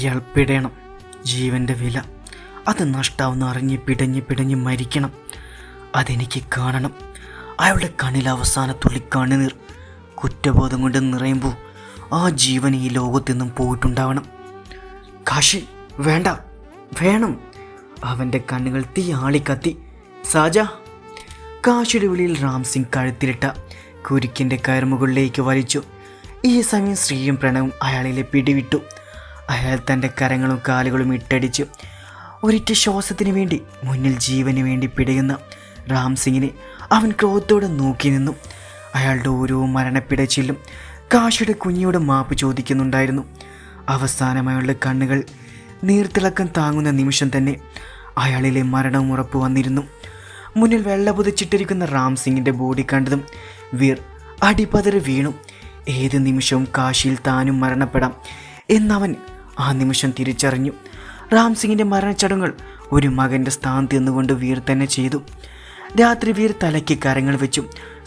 ഇയാൾ പിടയണം. ജീവന്റെ വില. അത് നഷ്ടാവുന്ന അറിഞ്ഞ് പിടഞ്ഞ് പിടഞ്ഞ് മരിക്കണം. അതെനിക്ക് കാണണം. അയാളുടെ കണ്ണിൽ അവസാന തുള്ളി കണ്ണുനീർ. കുറ്റബോധം കൊണ്ട് നിറയുമ്പോൾ ആ ജീവൻ ഈ ലോകത്തു പോയിട്ടുണ്ടാവണം. കാശി വേണ്ട. വേണം. അവന്റെ കണ്ണുകൾ തീ ആളിക്കത്തി. സാജ. കാശിയുടെ വിളിയിൽ റാം സിംഗ് കഴുത്തിലിട്ട കുരുക്കിന്റെ കയർമുകളിലേക്ക് വലിച്ചു. ഈ സമയം ശ്രീയും പ്രണവും അയാളിലെ പിടിവിട്ടു. അയാൾ തന്റെ കരങ്ങളും കാലുകളും ഇട്ടടിച്ച്. ഒരിറ്റ ശ്വാസത്തിന് വേണ്ടി മുന്നിൽ ജീവന് വേണ്ടി പിടയുന്ന റാം സിംഗിനെ അവൻ ക്രോധത്തോടെ നോക്കി നിന്നു. അയാളുടെ ഓരോ മരണപ്പിടച്ചിലും കാശിയുടെ കുഞ്ഞിയോട് മാപ്പ് ചോദിക്കുന്നുണ്ടായിരുന്നു. അവസാനം അയാളുടെ കണ്ണുകൾ നീർത്തിളക്കം താങ്ങുന്ന നിമിഷം തന്നെ അയാളിലെ മരണം ഉറപ്പ് വന്നിരുന്നു. മുന്നിൽ വെള്ള പുതച്ചിട്ടിരിക്കുന്ന ബോഡി കണ്ടതും വീർ അടിപതറി വീണു. ഏത് നിമിഷവും കാശിയിൽ താനും മരണപ്പെടാം എന്നവൻ ആ നിമിഷം തിരിച്ചറിഞ്ഞു. റാം സിംഗിന്റെ ഒരു മകന്റെ സ്ഥാനത്ത് നിന്നുകൊണ്ട് വീർ തന്നെ ചെയ്തു. രാത്രി വീർ തലയ്ക്ക് കരങ്ങൾ വെച്ചു.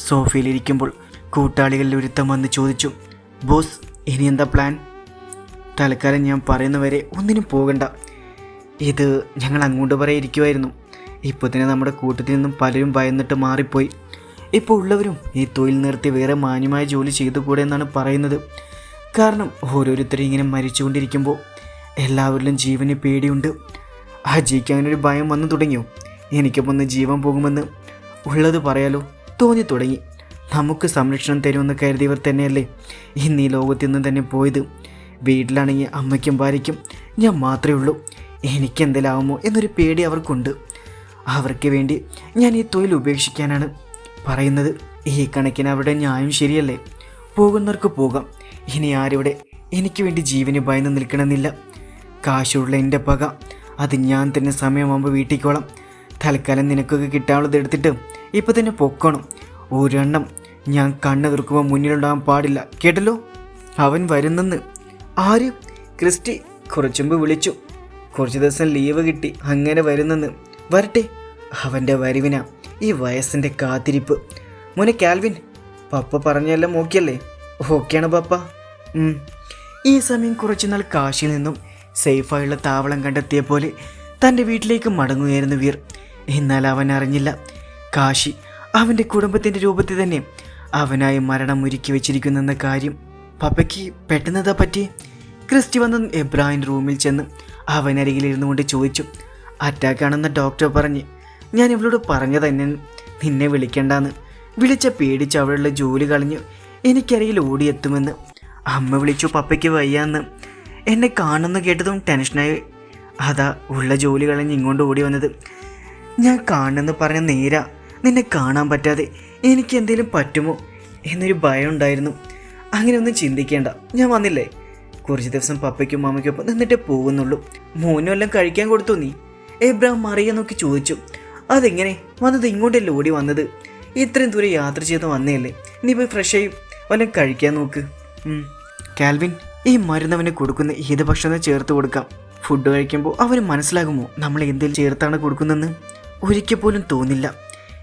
സോഫയിലിരിക്കുമ്പോൾ കൂട്ടാളികളിൽ ഒരുത്തം വന്ന് ചോദിച്ചു ബോസ് ഇനി എന്താ പ്ലാൻ? തൽക്കാലം ഞാൻ പറയുന്നവരെ ഒന്നിനും പോകണ്ട. ഇത് ഞങ്ങൾ അങ്ങോട്ട് പറയിരിക്കുമായിരുന്നു ഇപ്പോൾ തന്നെ നമ്മുടെ കൂട്ടത്തിൽ നിന്നും പലരും ഭയന്നിട്ട് മാറിപ്പോയി. ഇപ്പോൾ ഉള്ളവരും ഈ തൊഴിൽ നിർത്തി വേറെ മാന്യമായ ജോലി ചെയ്തുകൂടെ എന്നാണ് പറയുന്നത്. കാരണം ഓരോരുത്തരും ഇങ്ങനെ മരിച്ചുകൊണ്ടിരിക്കുമ്പോൾ എല്ലാവരിലും ജീവന് പേടിയുണ്ട്. ആ ജിക്ക് അങ്ങനെ ഒരു ഭയം വന്നു തുടങ്ങിയോ? എനിക്കൊപ്പം ജീവൻ പോകുമെന്ന് ഉള്ളത് പറയാലോ? തോന്നി തുടങ്ങി. നമുക്ക് സംരക്ഷണം തരുമെന്ന് കരുതിയവർ തന്നെയല്ലേ ഇന്ന് ഈ ലോകത്തിൽ നിന്ന് തന്നെ പോയത്? വീട്ടിലാണെങ്കിൽ അമ്മയ്ക്കും ഭാര്യയ്ക്കും ഞാൻ മാത്രമേ ഉള്ളൂ. എനിക്കെന്തെല്ലാവുമോ എന്നൊരു പേടി അവർക്കുണ്ട്. അവർക്ക് വേണ്ടി ഞാൻ ഈ തൊഴിൽ ഉപേക്ഷിക്കാനാണ് പറയുന്നത്. ഈ കണക്കിന് അവരുടെ ന്യായം ശരിയല്ലേ? പോകുന്നവർക്ക് പോകാം. ഇനി ആരിവിടെ? എനിക്ക് വേണ്ടി ജീവന് ഭയന്ന് നിൽക്കണമെന്നില്ല. കാശുള്ള എന്റെ പക. അത് ഞാൻ തന്നെ സമയമാകുമ്പോൾ വീട്ടിക്കോളാം. തൽക്കാലം നിനക്കൊക്കെ കിട്ടാനുള്ളത് എടുത്തിട്ട് ഇപ്പം തന്നെ പൊക്കണം. ഒരെണ്ണം ഞാൻ കണ്ണ് തീർക്കുമ്പോൾ മുന്നിലുണ്ടാകാൻ പാടില്ല. കേട്ടല്ലോ? അവൻ വരുന്നെന്ന്. ആര്? ക്രിസ്റ്റി. കുറച്ചുമ്പ് വിളിച്ചു. കുറച്ച് ദിവസം ലീവ് കിട്ടി. അങ്ങനെ വരുന്നെന്ന്. വരട്ടെ. അവന്റെ വരവിനാ ഈ വയസ്സിന്റെ കാത്തിരിപ്പ്. മോനെ കാൽവിൻ പപ്പ പറഞ്ഞെല്ലാം ഓക്കെയല്ലേ? ഓക്കെയാണ് പപ്പ. ഈ സമയം കുറച്ചുനാൾ കാശിയിൽ നിന്നും സേഫായുള്ള താവളം കണ്ടെത്തിയ പോലെ തന്റെ വീട്ടിലേക്ക് മടങ്ങുകയായിരുന്നു വീർ. എന്നാൽ അവൻ അറിഞ്ഞില്ല. കാശി അവന്റെ കുടുംബത്തിന്റെ രൂപത്തിൽ തന്നെ അവനായി മരണം ഒരുക്കി വെച്ചിരിക്കുന്നെന്ന കാര്യം. പപ്പയ്ക്ക് പെട്ടെന്നതാ പറ്റി? ക്രിസ്റ്റി വന്ന് എബ്രാഹിം റൂമിൽ ചെന്ന് അവനരികിലിരുന്നു കൊണ്ട് ചോദിച്ചു. അറ്റാക്കാണെന്ന് ഡോക്ടർ പറഞ്ഞ് ഞാൻ ഇവളോട് പറഞ്ഞത് തന്നെ നിന്നെ വിളിക്കണ്ടെന്ന്. വിളിച്ച പേടിച്ച് അവളുടെ ജോലി കളഞ്ഞു എനിക്കരികിൽ ഓടിയെത്തുമെന്ന്. അമ്മ വിളിച്ചു പപ്പയ്ക്ക് വയ്യാന്ന്. എന്നെ കാണുന്നു കേട്ടതും ടെൻഷനായി. അതാ ഉള്ള ജോലി കളഞ്ഞ് ഇങ്ങോട്ട് ഓടി വന്നത്. ഞാൻ കാണുന്നെന്ന് പറഞ്ഞ നേര. നിന്നെ കാണാൻ പറ്റാതെ എനിക്ക് എന്തെങ്കിലും പറ്റുമോ എന്നൊരു ഭയം ഉണ്ടായിരുന്നു. അങ്ങനെ ഒന്നും ചിന്തിക്കേണ്ട. ഞാൻ വന്നില്ലേ? കുറച്ച് ദിവസം പപ്പയ്ക്കും മാമയ്ക്കൊപ്പം നിന്നിട്ടേ പോകുന്നുള്ളൂ. മോനും കഴിക്കാൻ കൊടുത്തു നീ. എബ്രാം നോക്കി ചോദിച്ചു. അതെങ്ങനെ? വന്നത് ഇങ്ങോട്ടല്ലേ ഓടി വന്നത്? ഇത്രയും ദൂരെ യാത്ര ചെയ്ത് വന്നേയല്ലേ നീ പോയി ഫ്രഷ് ആയി വല്ലതും കഴിക്കാൻ നോക്ക്. കാൽവിൻ ഈ മരുന്നവന് കൊടുക്കുന്ന ഏത് ഭക്ഷണം ചേർത്ത് കൊടുക്കാം. ഫുഡ് കഴിക്കുമ്പോൾ അവന് മനസ്സിലാകുമോ നമ്മൾ എന്തെങ്കിലും ചേർത്താണ് കൊടുക്കുന്നതെന്ന്? ഒരിക്കൽ പോലും തോന്നില്ല.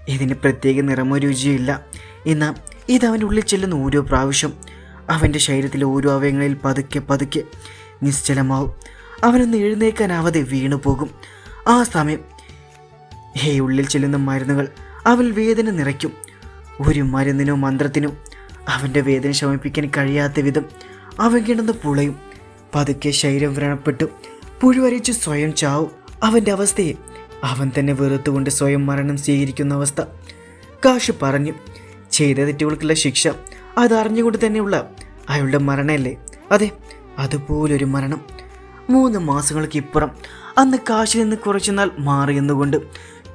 ഇതിന് പ്രത്യേക നിറമോ രുചിയോ ഇല്ല. എന്നാൽ ഇത് അവന്റെ ഉള്ളിൽ ചെല്ലുന്ന ഓരോ പ്രാവശ്യം. അവന്റെ ശരീരത്തിലെ ഓരോ അവയങ്ങളിൽ പതുക്കെ പതുക്കെ നിശ്ചലമാവും. അവനൊന്ന് എഴുന്നേക്കാനാവാതെ വീണു പോകും. ആ സമയം ഹേ ഉള്ളിൽ ചെല്ലുന്ന മരുന്നുകൾ അവൻ വേദന നിറയ്ക്കും. ഒരു മരുന്നിനോ മന്ത്രത്തിനോ അവന്റെ വേദന ശമിപ്പിക്കാൻ കഴിയാത്ത വിധം അവൻ കിടന്ന് പുളയും. പതുക്കെ ശരീരം വ്രണപ്പെട്ടു. പുഴുവരച്ച് സ്വയം ചാവും അവന്റെ അവസ്ഥയെ. അവൻ തന്നെ വെറുത്തുകൊണ്ട് സ്വയം മരണം സ്വീകരിക്കുന്ന അവസ്ഥ. കാശ് പറഞ്ഞു. ചെയ്ത തെറ്റുകൾക്കുള്ള ശിക്ഷ. അതറിഞ്ഞുകൊണ്ട് തന്നെയുള്ള അയാളുടെ മരണമല്ലേ? അതെ അതുപോലൊരു മരണം. മൂന്ന് മാസങ്ങൾക്ക് ഇപ്പുറം അന്ന് കാശിൽ നിന്ന് കുറച്ചുനാൾ മാറി നിന്നുകൊണ്ട്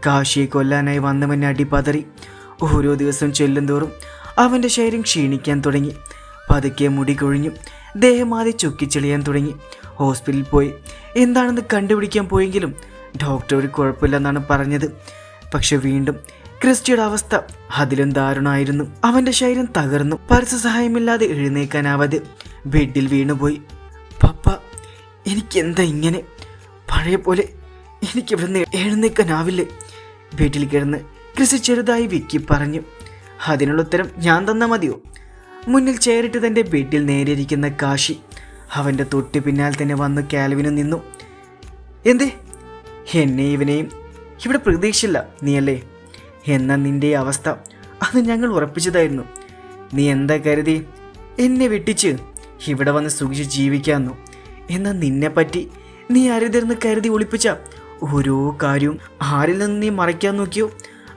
കാശിയെ കൊല്ലാനായി വന്നവൻ അടിപതറി ഓരോ ദിവസം ചെല്ലുന്തോറും അവന്റെ ശരീരം ക്ഷീണിക്കാൻ തുടങ്ങി. പതുക്കെ മുടി കൊഴിഞ്ഞു. ദേഹമാതെ ചുക്കിച്ചെളിയാൻ തുടങ്ങി. ഹോസ്പിറ്റലിൽ പോയി. എന്താണെന്ന് കണ്ടുപിടിക്കാൻ പോയെങ്കിലും ഡോക്ടർ ഒരു കുഴപ്പമില്ലെന്നാണ് പറഞ്ഞത്. പക്ഷെ വീണ്ടും ക്രിസ്റ്റിയുടെ അവസ്ഥ അതിലും ദാരുണമായിരുന്നു അവന്റെ ശരീരം തകർന്നു. പരസ്യസഹായമില്ലാതെ എഴുന്നേക്കാനാവാതെ ബെഡിൽ വീണുപോയി. പപ്പ എനിക്കെന്താ ഇങ്ങനെ? പഴയ പോലെ എനിക്കിവിടുന്ന് എഴുന്നേക്കാനാവില്ലേ? ബെഡിൽ കിടന്ന് ക്രിസ് ചെറുതായി വിക്കി പറഞ്ഞു. അതിനുള്ള ഉത്തരം ഞാൻ തന്നാൽ മതിയോ? മുന്നിൽ ചേറിട്ട് തന്റെ ബെഡിൽ നേരിയിരിക്കുന്ന കാശി അവന്റെ തൊട്ട് പിന്നാലെ തന്നെ വന്ന് കാൽവിനും നിന്നു. എന്തേ? എന്നെ ഇവനെയും? ഇവിടെ പ്രതീക്ഷിച്ചില്ല നീയല്ലേ? എന്ന നിന്റെ അവസ്ഥ? അത് ഞങ്ങൾ ഉറപ്പിച്ചതായിരുന്നു. നീ എന്താ കരുതി? എന്നെ വെട്ടിച്ച് ഇവിടെ വന്ന് സുഖിച്ച് ജീവിക്കാമെന്നു എന്നാൽ നിന്നെപ്പറ്റി നീ അരുതെന്ന് കരുതി ഒളിപ്പിച്ച ഓരോ കാര്യവും ആരിൽ നിന്ന് നീ മറയ്ക്കാൻ നോക്കിയോ?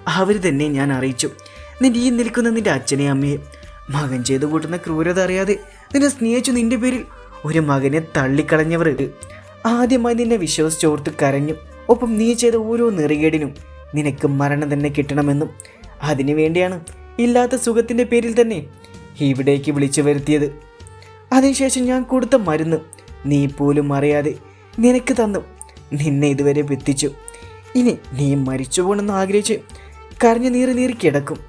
അവർ തന്നെ ഞാൻ അറിയിച്ചു. നിന്റെ ഈ നിൽക്കുന്ന നിന്റെ അച്ഛനെ അമ്മയെ. മകൻ ചെയ്തു കൂട്ടുന്ന ക്രൂരത അറിയാതെ നിന്നെ സ്നേഹിച്ചു നിന്റെ പേരിൽ ഒരു മകനെ തള്ളിക്കളഞ്ഞവർ. ആദ്യമായി നിന്നെ വിശ്വസിച്ചോർത്ത് കരഞ്ഞു. ഒപ്പം നീ ചെയ്ത ഓരോ നെറികേടിനും നിനക്ക് മരണം തന്നെ കിട്ടണമെന്നും അതിനു വേണ്ടിയാണ് ഇല്ലാത്ത സുഖത്തിന്റെ പേരിൽ തന്നെ ഇവിടേക്ക് വിളിച്ചു വരുത്തിയത്. അതിനുശേഷം ഞാൻ കൊടുത്ത മരുന്ന് നീ പോലും അറിയാതെ നിനക്ക് തന്നു. നിന്നെ ഇതുവരെ വെത്തിച്ചു. ഇനി നീ മരിച്ചു പോകണമെന്ന് ആഗ്രഹിച്ച് കരഞ്ഞു നീറി നീറി കിടക്കും.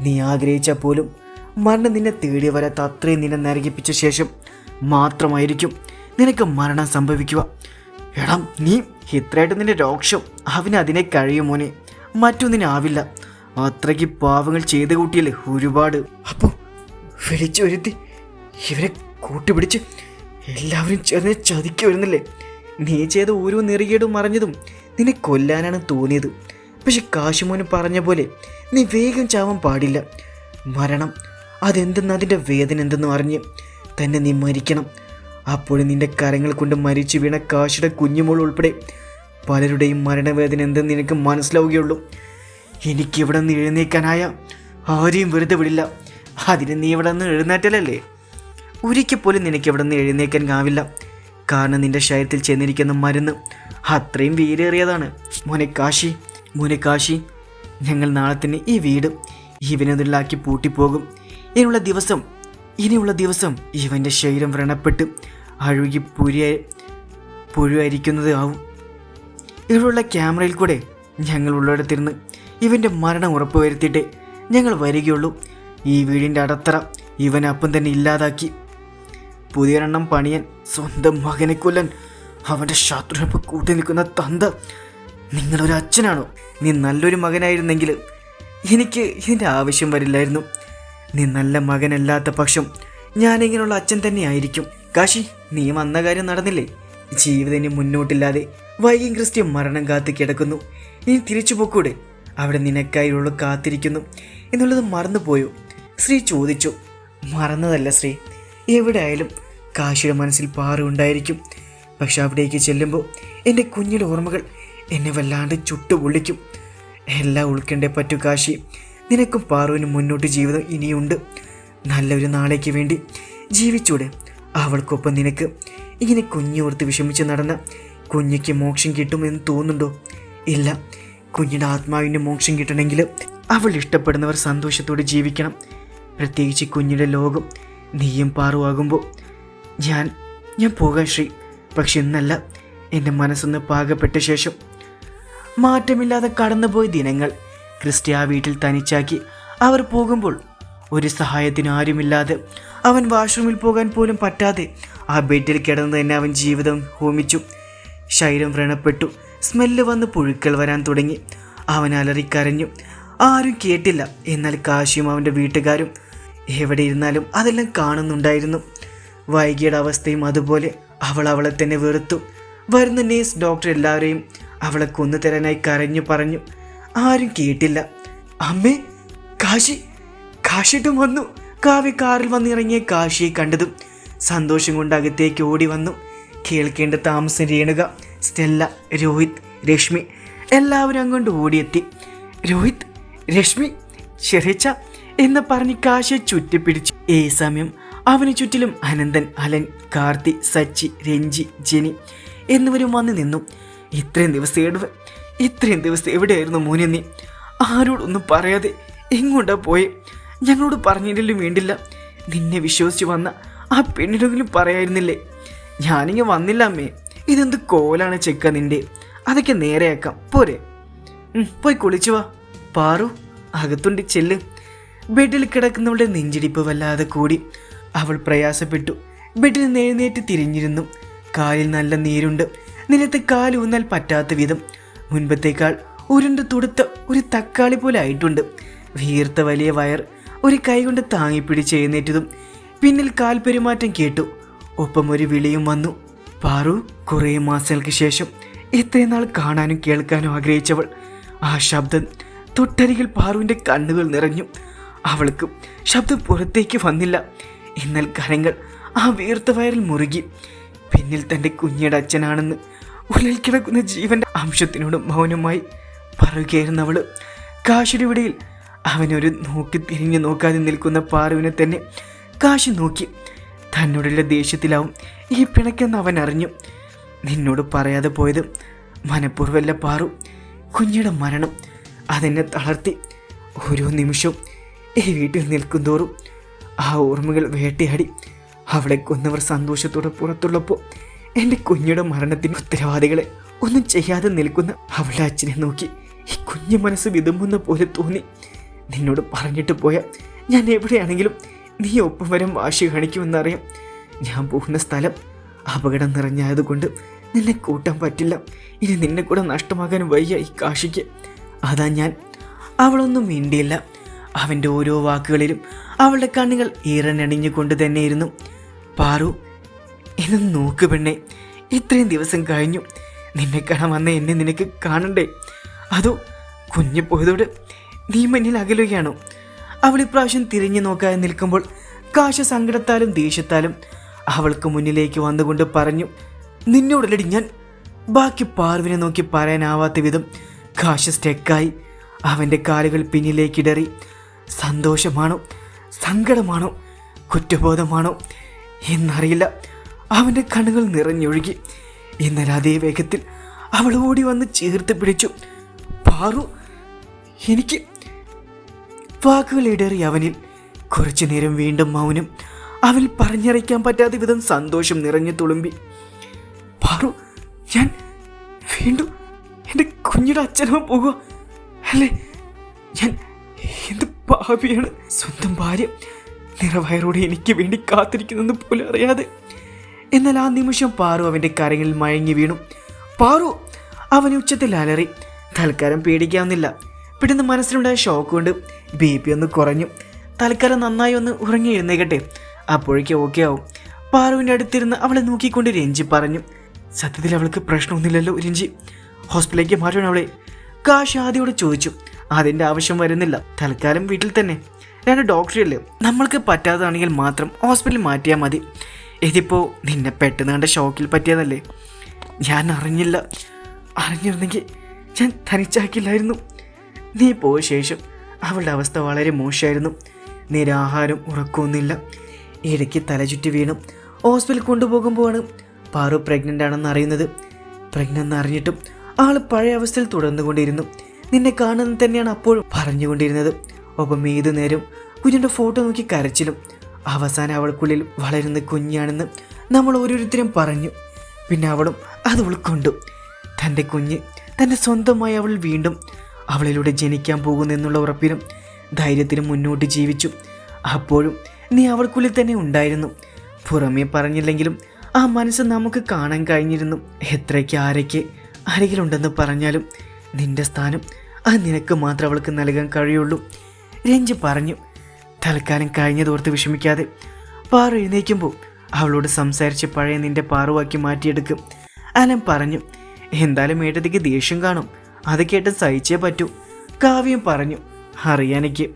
നീ ആഗ്രഹിച്ച പോലും മരണം നിന്നെ തേടി വരാത്ത അത്രയും നിന്നെ നരകിപ്പിച്ച ശേഷം മാത്രമായിരിക്കും നിനക്ക് മരണം സംഭവിക്കുക. എടാ നീ ഇത്രയായിട്ട് നിന്റെ രോക്ഷം അവന് അതിനെ കഴിയുമോനെ മറ്റൊന്നിനാവില്ല അത്രയ്ക്ക് പാവങ്ങൾ ചെയ്ത് കൂട്ടിയല്ലേ ഒരുപാട്. അപ്പോൾ വിളിച്ചു വരുത്തി ഇവരെ കൂട്ടുപിടിച്ച് എല്ലാവരും ചേർന്ന് ചതിക്ക് വരുന്നില്ലേ? നീ ചെയ്ത ഓരോ നെറുകേടും മറിഞ്ഞതും നിന്നെ കൊല്ലാനാണ് തോന്നിയത്. പക്ഷെ കാശുമോന് പറഞ്ഞ പോലെ നീ വേഗം ചാവാൻ പാടില്ല. മരണം അതെന്തെന്ന് അതിന്റെ വേദന എന്തെന്ന് അറിഞ്ഞ് തന്നെ നീ മരിക്കണം. അപ്പോൾ നിന്റെ കരങ്ങൾ കൊണ്ട് മരിച്ചു വീണ കാശിയുടെ കുഞ്ഞുമോൾ ഉൾപ്പെടെ പലരുടെയും മരണവേദന എന്തെന്ന് നിനക്ക് മനസ്സിലാവുകയുള്ളൂ. എനിക്കിവിടെ നിന്ന് എഴുന്നേക്കാനായ ആരെയും വെറുതെ വിടില്ല. അതിന് നീ ഇവിടെ നിന്ന് എഴുന്നേറ്റലല്ലേ? ഒരിക്കൽ പോലും നിനക്ക് ഇവിടെ നിന്ന് എഴുന്നേക്കാൻ കാവില്ല കാരണം നിന്റെ ശരീരത്തിൽ ചെന്നിരിക്കുന്ന മരുന്ന് അത്രയും വീരേറിയതാണ്. മോനെ കാശി മോനെ കാശി. ഞങ്ങൾ നാളെ തന്നെ ഈ വീട് ഇവനെതിലാക്കി പൂട്ടിപ്പോകും. ഇനിയുള്ള ദിവസം ഇനിയുള്ള ദിവസം ഇവന്റെ ശരീരം വ്രണപ്പെട്ട് അഴുകി പുരിയ പുഴുവായിരിക്കുന്നത് ആവും ഇവിടെയുള്ള ക്യാമറയിൽ കൂടെ ഞങ്ങൾ ഉള്ളിടത്തിരുന്ന് ഇവന്റെ മരണം ഉറപ്പുവരുത്തിയിട്ടേ ഞങ്ങൾ വരികയുള്ളൂ. ഈ വീടിന്റെ അടത്തറ ഇവൻ തന്നെ ഇല്ലാതാക്കി. പുതിയൊരെണ്ണം പണിയൻ സ്വന്തം മകനെ കൊല്ലൻ അവന്റെ ശത്രുവിനൊപ്പം കൂട്ടി നിൽക്കുന്ന തന്ത നിങ്ങളൊരു അച്ഛനാണോ നീ നല്ലൊരു മകനായിരുന്നെങ്കിൽ എനിക്ക് ഇതിന്റെ ആവശ്യം വരില്ലായിരുന്നു. നീ നല്ല മകനല്ലാത്ത പക്ഷം ഞാനിങ്ങനെയുള്ള അച്ഛൻ തന്നെ ആയിരിക്കും കാശി നീ വന്ന കാര്യം നടന്നില്ലേ? ജീവിതം മുന്നോട്ടില്ലാതെ വൈകിയും ക്രിസ്ത്യൻ മരണം കാത്ത് കിടക്കുന്നു. നീ തിരിച്ചു പോക്കൂടെ? അവിടെ നിനക്കായുള്ള കാത്തിരിക്കുന്നു. എന്നുള്ളത് മറന്നുപോയോ? ശ്രീ ചോദിച്ചു. മറന്നതല്ല ശ്രീ. എവിടെയായാലും കാശിയുടെ മനസ്സിൽ പാറുണ്ടായിരിക്കും പക്ഷെ അവിടേക്ക് ചെല്ലുമ്പോൾ എന്റെ കുഞ്ഞിന്റെ ഓർമ്മകൾ എന്നെ വല്ലാണ്ട് ചുട്ടു പൊള്ളിക്കും എല്ലാം ഉൾക്കണ്ടേ പറ്റൂ കാശി. നിനക്കും പാറുവിനും മുന്നോട്ട് ജീവിതം ഇനിയുണ്ട്. നല്ലൊരു നാളേക്ക് വേണ്ടി ജീവിച്ചൂടെ അവൾക്കൊപ്പം നിനക്ക്. ഇങ്ങനെ കുഞ്ഞോർത്ത് വിഷമിച്ച് നടന്ന കുഞ്ഞിക്ക് മോക്ഷം കിട്ടുമെന്ന് തോന്നുന്നുണ്ടോ? ഇല്ല. കുഞ്ഞിന്റെ ആത്മാവിന്റെ മോക്ഷം കിട്ടണമെങ്കിൽ അവൾ ഇഷ്ടപ്പെടുന്നവർ സന്തോഷത്തോടെ ജീവിക്കണം. പ്രത്യേകിച്ച് കുഞ്ഞിന്റെ ലോകം. നീയും പാറുവാകുമ്പോൾ ഞാൻ ഞാൻ പോകാം ശ്രീ. പക്ഷെ ഇന്നല്ല. എന്റെ മനസ്സൊന്ന് പാകപ്പെട്ട ശേഷം മാറ്റമില്ലാതെ കടന്നുപോയ ദിനങ്ങൾ ക്രിസ്റ്റി ആ വീട്ടിൽ തനിച്ചാക്കി അവർ പോകുമ്പോൾ ഒരു സഹായത്തിന് ആരുമില്ലാതെ അവൻ വാഷ്റൂമിൽ പോകാൻ പോലും പറ്റാതെ ആ ബെഡിൽ കിടന്ന് തന്നെ അവൻ ജീവിതം ഹോമിച്ചു. ശരീരം വ്രണപ്പെട്ടു. സ്മെല്ല് വന്ന് പുഴുക്കൾ വരാൻ തുടങ്ങി. അവൻ അലറിക്കരഞ്ഞു. ആരും കേട്ടില്ല. എന്നാൽ കാശിയും അവന്റെ വീട്ടുകാരും എവിടെ ഇരുന്നാലും അതെല്ലാം കാണുന്നുണ്ടായിരുന്നു. വൈകിയുടെ അവസ്ഥയും അതുപോലെ. അവൾ അവളെ തന്നെ വെറുത്തു. വരുന്ന നേഴ്സ് ഡോക്ടർ എല്ലാവരെയും അവളെ കൊന്നു തരാനായി കരഞ്ഞു പറഞ്ഞു. ആരും കേട്ടില്ല. അമ്മേ കാശി കാശിട്ടും വന്നു. കാവ്യ കാറിൽ വന്നിറങ്ങിയ കാശിയെ കണ്ടതും സന്തോഷം കൊണ്ട് അകത്തേക്ക് ഓടി വന്നു. കേൾക്കേണ്ട താമസം രേണുക സ്റ്റെല്ല രോഹിത് രശ്മി എല്ലാവരും അങ്ങോട്ട് ഓടിയെത്തി. രോഹിത് രശ്മി ചെറിയച്ച എന്ന് പറഞ്ഞ് കാശിയെ ചുറ്റിപ്പിടിച്ചു. ഏ സമയം അവന് ചുറ്റിലും അനന്തൻ അലൻ കാർത്തി സച്ചി രഞ്ജി ജെനി എന്നിവരും വന്ന് നിന്നു. ഇത്രയും ദിവസം എടുവ് ഇത്രയും ദിവസം എവിടെയായിരുന്നു മോനെ നീ? ആരോടൊന്നും പറയാതെ എങ്ങോട്ടാ പോയെ? ഞങ്ങളോട് പറഞ്ഞില്ലെങ്കിലും വേണ്ടില്ല. നിന്നെ വിശ്വസിച്ച് വന്ന ആ പെണ്ണിനെങ്കിലും പറയായിരുന്നില്ലേ? ഞാനിങ്ങ് വന്നില്ല അമ്മേ. ഇതെന്ത് കോലാണ് ചെക്ക നിന്റെ? അതൊക്കെ നേരെയാക്കാം. പോരെ. പോയി കുളിച്ചു വാ. പാറു അകത്തുണ്ട് ചെല്ല്. ബെഡിൽ കിടക്കുന്നവളുടെ നെഞ്ചിടിപ്പ് വല്ലാതെ കൂടി. അവൾ പ്രയാസപ്പെട്ടു. ബെഡിൽ നിന്ന് തിരിഞ്ഞിരുന്നു. കാലിൽ നല്ല നീരുണ്ട്. നിലത്ത് കാലൂന്നാൽ പറ്റാത്ത വിധം മുൻപത്തേക്കാൾ ഉരുണ്ട് തുടുത്ത ഒരു തക്കാളി പോലെ ആയിട്ടുണ്ട്. വീർത്ത വലിയ വയർ ഒരു കൈകൊണ്ട് താങ്ങിപ്പിടിച്ച് എഴുന്നേറ്റതും പിന്നിൽ കാൽ പെരുമാറ്റം കേട്ടു. ഒപ്പം ഒരു വിളിയും വന്നു. പാറു കുറേ മാസങ്ങൾക്ക് ശേഷം ഇത്രയും നാൾ കാണാനും കേൾക്കാനും ആഗ്രഹിച്ചവൾ. ആ ശബ്ദം തൊട്ടരികിൽ പാറുവിന്റെ കണ്ണുകൾ നിറഞ്ഞു. അവൾക്ക് ശബ്ദം പുറത്തേക്ക് വന്നില്ല. എന്നാൽ കരങ്ങൾ ആ വീർത്ത വയറിൽ മുറുകി. പിന്നിൽ തന്റെ കുഞ്ഞിയുടെ അച്ഛനാണെന്ന് ഉള്ളിൽ കിടക്കുന്ന ജീവന്റെ അംശത്തിനോട് മൗനമായി പറയുകയായിരുന്നവൾ കാശിയുടെ വിടയിൽ അവനൊരു നോക്കി തിരിഞ്ഞു നോക്കാതെ നിൽക്കുന്ന പാറുവിനെ തന്നെ കാശി നോക്കി. തന്നോടുള്ള ദേഷ്യത്തിലാവും. ഈ പിണക്കെന്ന് അവൻ അറിഞ്ഞു. നിന്നോട് പറയാതെ പോയത് മനഃപൂർവമല്ല പാറു. കുഞ്ഞിയുടെ മരണം അതെന്നെ തളർത്തി. ഓരോ നിമിഷവും ഈ വീട്ടിൽ നിൽക്കും തോറും ആ ഓർമ്മകൾ വേട്ടയാടി. അവളെ കൊന്നവർ സന്തോഷത്തോടെ പുറത്തുള്ളപ്പോൾ എന്റെ കുഞ്ഞിയുടെ മരണത്തിന് ഉത്തരവാദികളെ ഒന്നും ചെയ്യാതെ നിൽക്കുന്ന അവളുടെ അച്ഛനെ നോക്കി ഈ കുഞ്ഞു മനസ്സ് വിതുമ്പുന്ന പോലെ തോന്നി. നിന്നോട് പറഞ്ഞിട്ട് പോയ ഞാൻ എവിടെയാണെങ്കിലും നീ ഒപ്പം വരും വാശി കാണിക്കുമെന്നറിയാം. ഞാൻ പോകുന്ന സ്ഥലം അപകടം നിറഞ്ഞായതുകൊണ്ട് നിന്നെ കൂട്ടാൻ പറ്റില്ല. ഇനി നിന്നെ കൂടെ നഷ്ടമാകാൻ വയ്യ ഈ കാശിക്ക്. അതാ ഞാൻ. അവളൊന്നും മിണ്ടിയില്ല. അവന്റെ ഓരോ വാക്കുകളിലും അവളുടെ കണ്ണുകൾ ഈറനണിഞ്ഞുകൊണ്ട് തന്നെയിരുന്നു. പാറു ഇത് നോക്ക് പെണ്ണെ ഇത്രയും ദിവസം കഴിഞ്ഞു. നിന്നെ കാണാൻ വന്ന എന്നെ നിനക്ക് കാണണ്ടേ? അതോ കുഞ്ഞു പോയതോട് നീ മുന്നിൽ അകലുകയാണോ? അവൾ ഇപ്രാവശ്യം തിരിഞ്ഞു നോക്കാതെ നിൽക്കുമ്പോൾ കാശ സങ്കടത്താലും ദേഷ്യത്താലും അവൾക്ക് മുന്നിലേക്ക് വന്നുകൊണ്ട് പറഞ്ഞു നിന്നോടല്ലടി ഞാൻ ബാക്കി പാർവിനെ നോക്കി പറയാനാവാത്ത വിധം കാശ സ്റ്റെക്കായി അവന്റെ കാലുകൾ പിന്നിലേക്കിടറി. സന്തോഷമാണോ? സങ്കടമാണോ? കുറ്റബോധമാണോ? എന്നറിയില്ല. അവന്റെ കണ്ണുകൾ നിറഞ്ഞൊഴുകി. എന്നാൽ അതേ വേഗത്തിൽ അവൾ ഓടി വന്ന് ചേർത്ത് പിടിച്ചു. പാറു എനിക്ക് വാക്കുകൾ ഇടറി അവനിൽ. കുറച്ചു നേരം വീണ്ടും മൗനം. അവൻ പറഞ്ഞറിയിക്കാൻ പറ്റാത്ത വിധം സന്തോഷം നിറഞ്ഞു തുളുമ്പി. പാറു ഞാൻ വീണ്ടും എന്റെ കുഞ്ഞിയുടെ അച്ഛനമ്മ പോകുക അല്ലേ? ഞാൻ എന്ത് പാപിയാണ്? സ്വന്തം ഭാര്യ നിറവയറോടെ എനിക്ക് വേണ്ടി കാത്തിരിക്കുന്നെന്ന് പോലും അറിയാതെ. എന്നാൽ ആ നിമിഷം പാറു അവന്റെ കരയിൽ മയങ്ങി വീണു. പാറു അവൻ ഉച്ചത്തിൽ അലറി തൽക്കാലം പേടിക്കാവുന്നില്ല. പെട്ടെന്ന് മനസ്സിലുണ്ടായ ഷോക്ക് കൊണ്ട് ബി പി ഒന്ന് കുറഞ്ഞു. തൽക്കാലം നന്നായി ഒന്ന് ഉറങ്ങി എഴുന്നേക്കട്ടെ. അപ്പോഴേക്കും ഓക്കെ ആവും. പാറുവിന്റെ അടുത്തിരുന്ന് അവളെ നോക്കിക്കൊണ്ട് രഞ്ജി പറഞ്ഞു സത്യത്തിൽ അവൾക്ക് പ്രശ്നമൊന്നുമില്ലല്ലോ രഞ്ജി. ഹോസ്പിറ്റലിലേക്ക് മാറ്റണം അവളെ. കാശ് ആദ്യോട് ചോദിച്ചു അതിന്റെ ആവശ്യം വരുന്നില്ല. തൽക്കാലം വീട്ടിൽ തന്നെ. രണ്ട് ഡോക്ടറല്ലേ നമ്മൾക്ക് പറ്റാത്തതാണെങ്കിൽ മാത്രം ഹോസ്പിറ്റലിൽ മാറ്റിയാൽ മതി. ഇതിപ്പോൾ നിന്നെ പെട്ടെന്ന് കണ്ട ഷോക്കിൽ പറ്റിയതല്ലേ? ഞാൻ അറിഞ്ഞില്ല. അറിഞ്ഞിരുന്നെങ്കിൽ ഞാൻ തനിച്ചാക്കില്ലായിരുന്നു. നീ പോയ ശേഷം അവളുടെ അവസ്ഥ വളരെ മോശമായിരുന്നു. നിരാഹാരം ഉറക്കമൊന്നുമില്ല ഇടയ്ക്ക് തലചുറ്റി വീണു. ഹോസ്പിറ്റലിൽ കൊണ്ടുപോകുമ്പോഴാണ് പാറു പ്രഗ്നന്റ് ആണെന്ന് അറിയുന്നത്. പ്രഗ്നന്റ് അറിഞ്ഞിട്ടും ആൾ പഴയ അവസ്ഥയിൽ തുടർന്നുകൊണ്ടിരുന്നു. നിന്നെ കാണുന്നത് തന്നെയാണ് അപ്പോഴും പറഞ്ഞുകൊണ്ടിരുന്നത്. ഒപ്പം ഏതു നേരം കുഞ്ഞിന്റെ ഫോട്ടോ നോക്കി കരച്ചിലും അവസാനം അവൾക്കുള്ളിൽ വളരുന്ന കുഞ്ഞാണെന്ന് നമ്മൾ ഓരോരുത്തരും പറഞ്ഞു. പിന്നെ അവളും അത് ഉൾക്കൊണ്ടു തന്റെ കുഞ്ഞ് തന്റെ സ്വന്തമായി അവൾ വീണ്ടും അവളിലൂടെ ജനിക്കാൻ പോകുന്നു എന്നുള്ള ഉറപ്പിനും ധൈര്യത്തിനും മുന്നോട്ട് ജീവിച്ചു. അപ്പോഴും നീ അവൾക്കുള്ളിൽ തന്നെ ഉണ്ടായിരുന്നു. പുറമേ പറഞ്ഞില്ലെങ്കിലും ആ മനസ്സ് നമുക്ക് കാണാൻ കഴിഞ്ഞിരുന്നു. എത്രയ്ക്ക് ആരയ്ക്ക് അരികിലുണ്ടെന്ന് പറഞ്ഞാലും നിന്റെ സ്ഥാനം അത് നിനക്ക് മാത്രം അവൾക്ക് നൽകാൻ കഴിയുള്ളൂ. രഞ്ജ് പറഞ്ഞു തൽക്കാലം കഴിഞ്ഞതോർത്ത് വിഷമിക്കാതെ പാറു എഴുന്നേക്കുമ്പോൾ അവളോട് സംസാരിച്ച് പഴയ നിന്റെ പാറുവാക്കി മാറ്റിയെടുക്കും. അലൻ പറഞ്ഞു എന്തായാലും ഏട്ടത്തേക്ക് ദേഷ്യം കാണും. അത് കേട്ട് സഹിച്ചേ പറ്റൂ. കാവ്യം പറഞ്ഞു അറിയാനെനിക്ക്